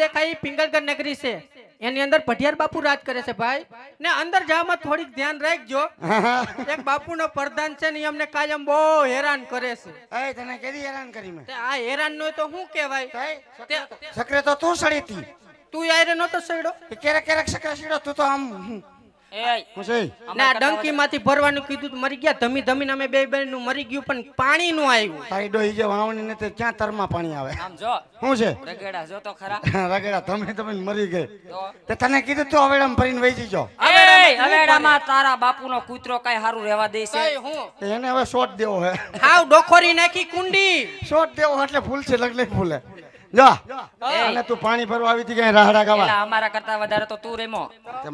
દેખાય એ પિંગલગર નગરી છે. એની અંદર પઢિયાર બાપુ રાજ કરે છે ભાઈ. ને અંદર જવામાં થોડીક ધ્યાન રાખજો. એક બાપુ નો પ્રધાન છે ને અમને કાયમ બહુ હેરાન કરે છે. એ તને કેદી હેરાન કરી મેં? આ હેરાન નો તો શું કહેવાય? સકરે તો તું સડી હતી તું યાર નતો સડ્યો? ક્યારેક ક્યારેક સકરે સડ્યો તું તો આમ ને ડંકી માંથી ભરવાનું કીધું તો મરી ગયા. ધમી ધમીને અમે બે બેનનું મરી ગયું પણ પાણી નું આવ્યું. તારી ડોહી જે વાવણી ને તે ક્યાં તરમાં પાણી આવે? આમ જો. શું છે? રગેડા જો તો ખરા. રગડા. તમે તમે મરી ગઈ. તે? તને કીધું તું હવે ભરીને વેચી જજો. એ હવેડામાં તારા બાપુનો કૂતરો કઈ હારું રહેવા દે છે? એને હવે શોટ દેવો હે. હાવ ડોખોરી નાખી કુંડી. શોટ દેવો એટલે ફૂલ છે લગલે ફૂલે. જા. અને તું પાણી ભરવા આવી હતી ક્યાંય રાહડા ગાવા? અમારા કરતા વધારે તો તું રેમો.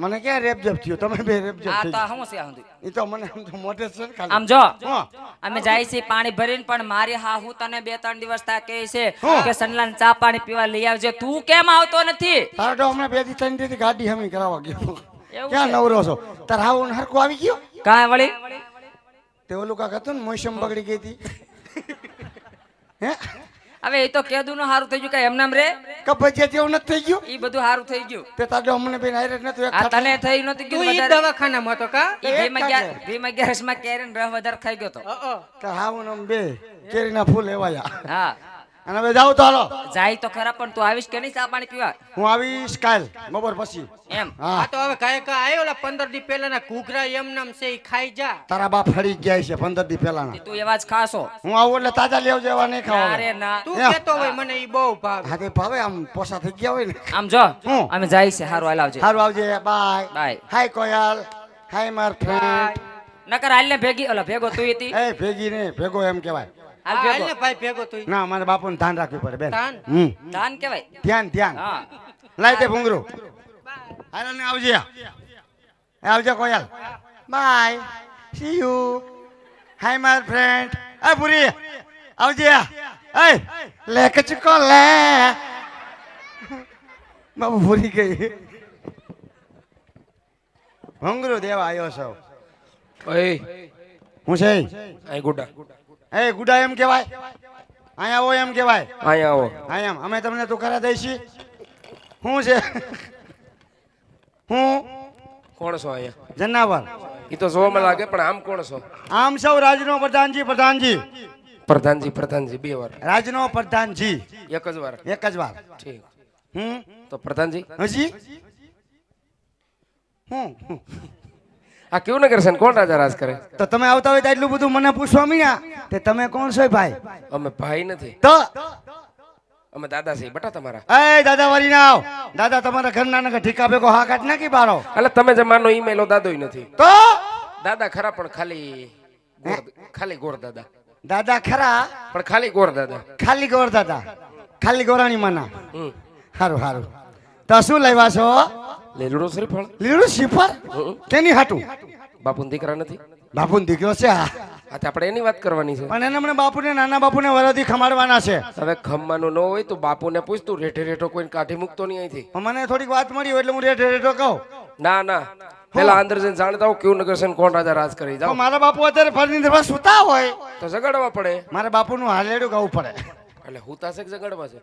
મને ક્યાં રેપજેપ થયું? તમે બે રેપજેપ આ તો શું છે આ બધું? તો મને આમ તો મોઢે છે ખાલી. આમ જો. અમે જાય છે પાણી ભરીને પણ મારી હા હું તને બે ત્રણ દિવસ તા કહે છે કે સનલાન ચા પાણી પીવા લઈ આવજે. તું કેમ આવતો નથી? તારો તો હમણાં બે દી ત્રણ દી ગાડી હમી કરાવવા ગયો. ક્યાં નવરો છો? તાર હાવ આવી ગયો? કાંઈ વળી? તે ઓલું કાક હતું ને મોસમ બગડી ગઈ હતી. હે? હવે એ તો કેદું નું સારું થઈ ગયું કઈ એમનામ રે? કબજિયાત જેવું નથી થઈ ગયું? ઈ બધું સારું થઈ ગયું. તે તારે અમને બેન હારે નથી આ તને થઈ નથી ગયું ઈ દવાખાનામાં હતો કા? એ ભીમા ગયા ભીમા અગિયારસમાં કેરીને રહ વધારે ખાઈ ગયો તો. ને આમ બે કેરીના ફૂલ એવાયા હા. અને હવે જાવ તો હાલો. જાય તો ખરા પણ તું આવીશ કે નહીં ચા પાણી પીવા? હું આવીશ કાલ બપોર પછી. એમ? આ હા તો હવે કાય કા આયો ઓલા પંદર દી પહેલાના ઘૂઘરા એમ નામ છે ઈ ખાઈ જા. તારા બાપ ફરી ગયા છે પંદર દી પહેલાના. તું એવા જ ખાસો હું આવું એટલે તાજા લેવ જેવા નહીં ખાવા અરે ના. તું કેતો હોય મને ઈ બહુ ભાવે. હા તે ભાવે આમ પોસા થઈ ગયા હોય ને. આમ જો હું? અમે જાય છે હારું હાલ આવજે. સારું આવજે બાય. બાય. હાય કોયલ. હાય માર ફ્રેન્ડ નકર હાલ ને ભેગી ઓલા ભેગો તું હતી એ ભેગી ને ભેગો એમ કહેવાય. હાલ ને ભાઈ ભેગો તું ના મારા બાપુને ધ્યાન રાખવી પડે બેન. ધ્યાન? ધાન કેવાય ધ્યાન ધ્યાન. હા. લાય તે ભૂંગરું. હાલો ને આવજે. એ આવજે કોયલ. બાય. સી યુ હાય માર ફ્રેન્ડ એ પૂરી આવજે. એ લે કચકો લે બાબુ ભૂરી ગઈ. ભૂંગરું દેવા આવ્યો છો. ઓય. હું છે? અહીં ગુડા. એ ગુડા એમ કહેવાય. અહીંયા આવો એમ કહેવાય. અહીંયા આવો. અહીંયા એમ અમે તમને તુકારા દઈશી. શું છે? હું? કોણ છો અહીંયા? જન્નાવર. એ તો જોવામાં લાગે પણ આમ કોણ છો? આમ સૌ રાજનો પ્રધાનજી પ્રધાનજી. પ્રધાનજી પ્રધાનજી બે વાર. રાજનો પ્રધાનજી. એક જ વાર. એક જ વાર. ઠીક. હમ તો પ્રધાનજી? હજી? હું? આ કેવું નગર છે કોણ રાજા રાજ કરે? તો તમે આવતા હોય તો એટલું બધું મને પૂછવા મીયા તે તમે કોણ છો ભાઈ? અમે ભાઈ નથી. તો? અમે દાદા છે બટા તમારા. એ દાદા વારી ના આવ. દાદા તમારા ઘરના નગર ઠીકા ભેગો હા કાટ નાખી બારો એટલે તમે જે માનો ઈ મેલો દાદોય નથી. તો? દાદા ખરા પણ ખાલી ખાલી ગોર દાદા. દાદા ખરા? પણ ખાલી ગોર દાદા. ખાલી ગોર દાદા. ખાલી ગોરાણી માના. હમ. સારું સારું તો શું લેવા છો? લીલુડો શ્રીફળ લીલું શ્રીફળ. કેની હાટું? બાપુન દીકરા નથી. બાપુન દીકરો છે આ તો આપણે એની વાત કરવાની છે. પણ એને મને બાપુને નાના બાપુને વરાથી ખમાડવાના છે. હવે ખમવાનું ન હોય તો બાપુને પૂછતું રેઠે રેઠો કોઈને કાઢી મૂકતો નહીં અહીંથી. મને થોડીક વાત મળી એટલે હું રેઠે રેઠો કહું. ના ના. પેલા અંદર જઈને જાણતા હું કેવું નગર છે કોણ રાજા રાજ કરી. જાવ મારા બાપુ અત્યારે ફરીની દરવા સુતા હોય. તો જગાડવા પડે. મારા બાપુનું હાલેડું ગાવું પડે. એટલે હુતા છે કે જગાડવા છે?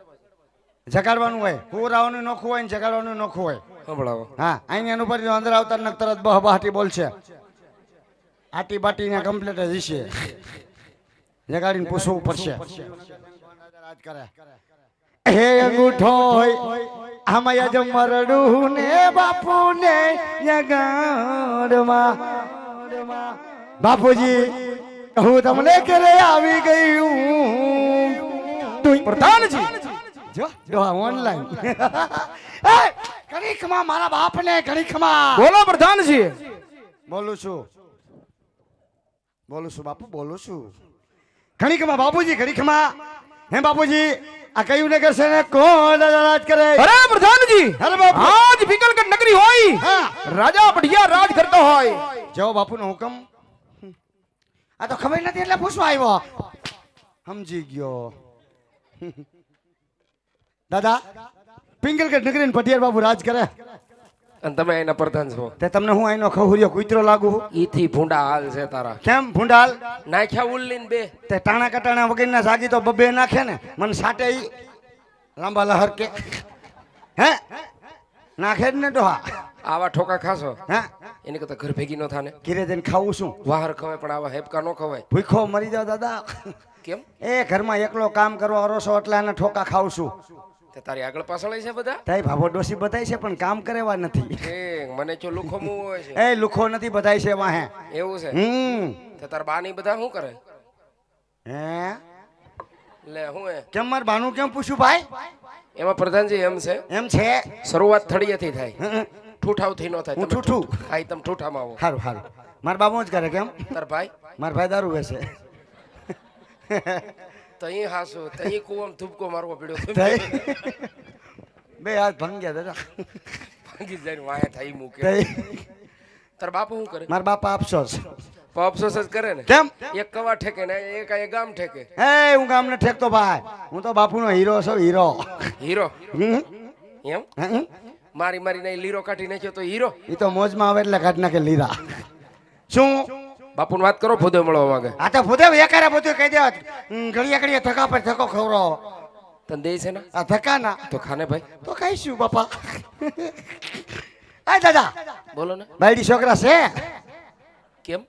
જગાડવાનું હોય. હું હુરાવાનું નોખું હોય ને જગાડવાનું નોખું હોય. હા અહીં એનું પર અંદર આવતા ને તરત બહ બહાટી બોલશે. આટી બાટી ને કમ્પ્લીટ જ હશે જગાડીને પૂછવું પડશે. હે અંગૂઠો હોય, આમાં યજ મરડું ને બાપુ ને જગાડમાં બાપુજી, હું તમને ઘરે આવી ગયું પ્રધાનજી. જો ઓનલાઈન ઘડીકમાં મારા બાપને ઘડીકમાં. બોલો પ્રધાનજી. બોલું છું. બોલું છું બાપુ બોલું છું. ઘડીકમાં બાપુજી ઘડીકમાં. હે બાપુજી આ કયું નગર છે ને? કોણ રાજ કરે? અરે પ્રધાનજી અરે બાપુ. આજ ભીકલગઢ નગરી હોય. હા. રાજા બઢિયા રાજ કરતો હોય. જો બાપુનો હુકમ. આ તો ખબર નથી એટલે પૂછવા આવ્યો. સમજી ગયો. દાદા પિંગલગઢ નગરી ને પટિયાર બાબુ રાજ કરે? અને તમે એના પ્રધાન છો. તે તમને હું આઈનો ખહુરિયો કૂતરો લાગુ? ઈથી ભૂંડા હાલ છે તારા. કેમ ભૂંડાલ નાખ્યા ઉલ્લીન બે. તે ટાણા કટાણા વગરના જાગી તો બબે નાખે ને? મને સાટે ઈ લાંબા લહર કે. હે? નાખે જ ને ડોહા. આવા ઠોકા ખાશો? હે? એની કરતા ઘર ભેગી ન થાને. ઘીરે જઈને ખાવું શું વાહર ખવાય પણ આવા હેપકા ન ખવાય. ભૂખો મરી જાવ દાદા. કેમ? એ ઘરમાં એકલો કામ કરવા અરોસો એટલે આના ઠોકા ખાવ છું. તે તારી આગળ પાછળ છે બધા? તારી ભાભો ડોસી બધાય છે પણ કામ કરેવા નથી. એ મને જો લુખો મુ હોય છે. એ લુખો નથી બધાય છે વાહે એવું છે? હમ. તે તાર બા ની બધા શું કરે? હે? લે હું એ? કેમ માર બાનું કેમ પૂછું ભાઈ? એમાં પ્રધાનજી એમ છે એમ છે? શરૂઆત થળિયેથી થાય. ઠૂઠાવથી ન થાય. હું ઠૂઠું. ઠૂઠ- હા ઈ તમે ઠૂઠામાં આવો. સારું સારું મારા બાબો જ કરે કેમ? તાર ભાઈ? માર ભાઈ દારૂ વેચે. તઈ હાસુ તઈ કુવમ થૂપકો મારવો પડ્યો. બે હાથ ભંગ્યા દાદા. ભાંગી જાય વાહે થાય મૂકે. તાર બાપુ શું કરે? મારા બાપા અફસોસ. અફસોસ જ કરે ને? કેમ? એક કવા ઠેકે ને એક આ ગામ ઠેકે. હે હું ગામને ઠેકતો ભાઈ. હું તો બાપુનો હીરો છું હીરો. હીરો? એમ? હમ? મારી મારી નહીં લીરો કાઢી નાખ્યો તો હીરો? એ તો મોજમાં આવે એટલે કાઢી નાખે લીરા. શું? બાપુને વાત કરો ભૂદે મળવા માંગે. આ તો ભૂદેવ એકારે બધું કહી દેવા. ઘડીએ ઘડીએ ધક્કા પર ધક્કો ખવરો તને દે છે ને? આ ધક્કા ના તો ખાને ભાઈ. તો કહીશું બાપા. આ દાદા. બોલો ને. બાયડી છોકરા છે? કેમ?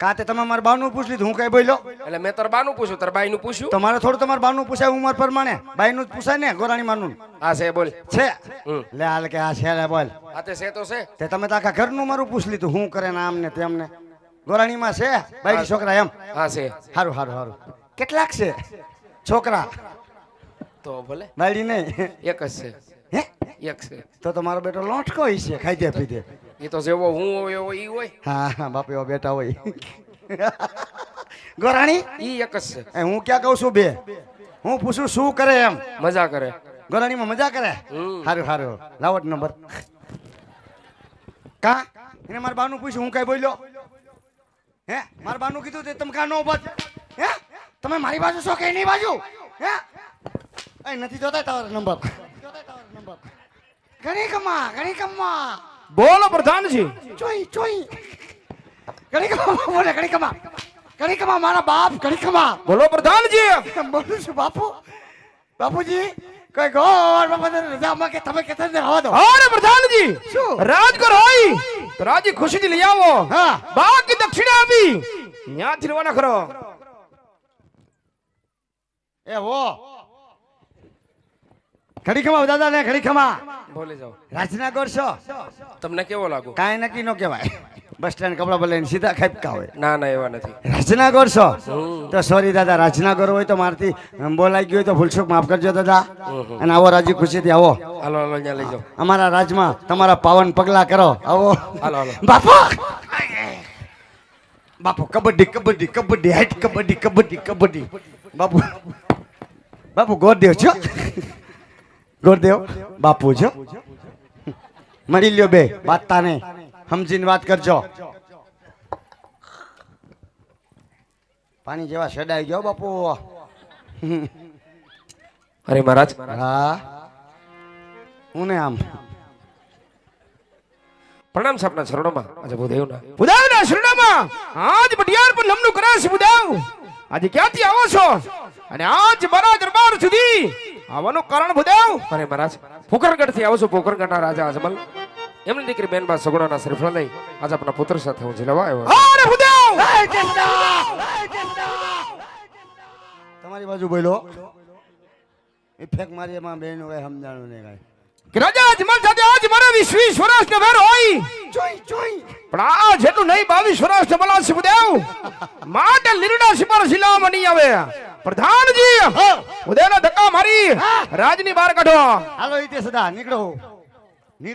કાતે તમે મારા બાનું પૂછ લીધું હું કઈ બોલ્યો? એટલે મેં તાર બાનું પૂછ્યું તાર બાઈ નું પૂછ્યું તમારે થોડું તમારે બાનું પૂછાય ઉંમર પ્રમાણે. બાઈનું જ પૂછાય ને ગોરાણી માનું. હા છે બોલ. છે? લે હાલ કે આ છે લે બોલ. આ તે છે તો છે. તે તમે તો આખા ઘરનું મારું પૂછ લીધું હું કરે ને આમને તેમને. ગોરાણીમાં છે? બાઈડી છોકરા એમ? હા છે. સારું સારું સારું કેટલાક છે? છોકરા? તો ભલે. બાયડી નહીં? એક જ છે. હે? એક છે. તો તો મારો બેટો લોટકો હોય છે ખાઈ દે પી દે. એ તો જેવો હું હોય એવો ઈ હોય. હા હા બાપ એવા બેટા હોય. ગોરાણી? ઈ એક જ છે. હું ક્યાં કહું છું બે? હું પૂછું શું કરે એમ? મજા કરે. ગોરાણીમાં મજા કરે. સારું સારું લાવટ નંબર. કા? એને મારા બાનું પૂછ્યું હું કઈ બોલ્યો? હે? મારા બાનું કીધું તે તમે કા નો ઊભા હે? તમે મારી બાજુ છો કે એની બાજુ? હે? એ નથી જોતા તારો નંબર. ઘણી કમા ઘણી કમા બોલો પ્રધાનજી. ચોઈ ચોઈ. ઘણી કમા બોલે ઘણી કમા ઘણી કમા મારા બાપ ઘણી કમા બોલો પ્રધાનજી. બોલું છું બાપુ. બાપુજી કઈ ગોળ રજામાં કે તમે કેતા ને હવા દો. અરે પ્રધાનજી. શું? રાજગર હોય. તો રાજી ખુશીથી લઈ આવો. હા. બાકી દક્ષિણા આપી. ત્યાંથી રવાના કરો. એ વો ઘડી ખમા દાદા ને ઘડી ખમા બોલે જાઓ. રાજના ગોરશો તમને કેવો લાગો કાંઈ નક્કી નો કહેવાય. બસ સ્ટેન્ડ કપડા લઈને સીધા ખાપકા હોય. ના ના એવા નથી. રાજના ગોરશો તો સોરી દાદા રાજના ગોર હોય તો મારથી બોલાઈ ગયું હોય તો ભૂલચૂક માફ કરજો દાદા. અને આવો રાજી ખુશીથી આવો. હાલો હાલો ત્યાં લઈ જાઓ. અમારા રાજમાં તમારા પાવન પગલા કરો. આવો. Hello hello. બાપુ! બાપુ કબડ્ડી કબડ્ડી કબડ્ડી હાઈટ કબડ્ડી કબડ્ડી કબડ્ડી. બાપુ બાપુ ગોરદેવ છો? ગોરદેવ બાપુ છો? મળી લ્યો બે નહીં સમજીને વાત કરજો. પાણી જેવા સડાઈ ગયો બાપુ. અરે મહારાજ. હા. હું ને આમ. પ્રણામ છે શરણોમાં. આજે ભૂદેવના બુદાવના શરણોમાં? આજ બટિયાર પર લમણું કરાશ બુદાવ આજે ક્યાંથી આવો છો? અને આજ મારા દરબાર સુધી આવવાનું કારણ બુદાવ અરે મહારાજ પોકરગઢથી આવું છું પોકરગઢના રાજા અજમલ. એમની દીકરી બેનબા સગુણાના શ્રીફળ લઈ આજે આપણા પુત્ર સાથે હું જીલવા આવ્યો તમારી બાજુ બોલો. એ ફેક મારી એમાં બેન હોય સમજાણું નહીં કાંઈ. કે રાજા અજમલ સાથે આજ મારે વીસ વર્ષ ને વેર હોય. ચોઈ ચોઈ. પણ આ જેટલું નહીં બાવીસ વર્ષ ને બોલા છે બુદાવ માટે લીરડા સિપાર શિલામાં નહીં આવે. પ્રધાનજી ઉદયના ધક્કા મારી. રાજની બહાર કાઢો. હાલો ઈતે સદા નીકળો.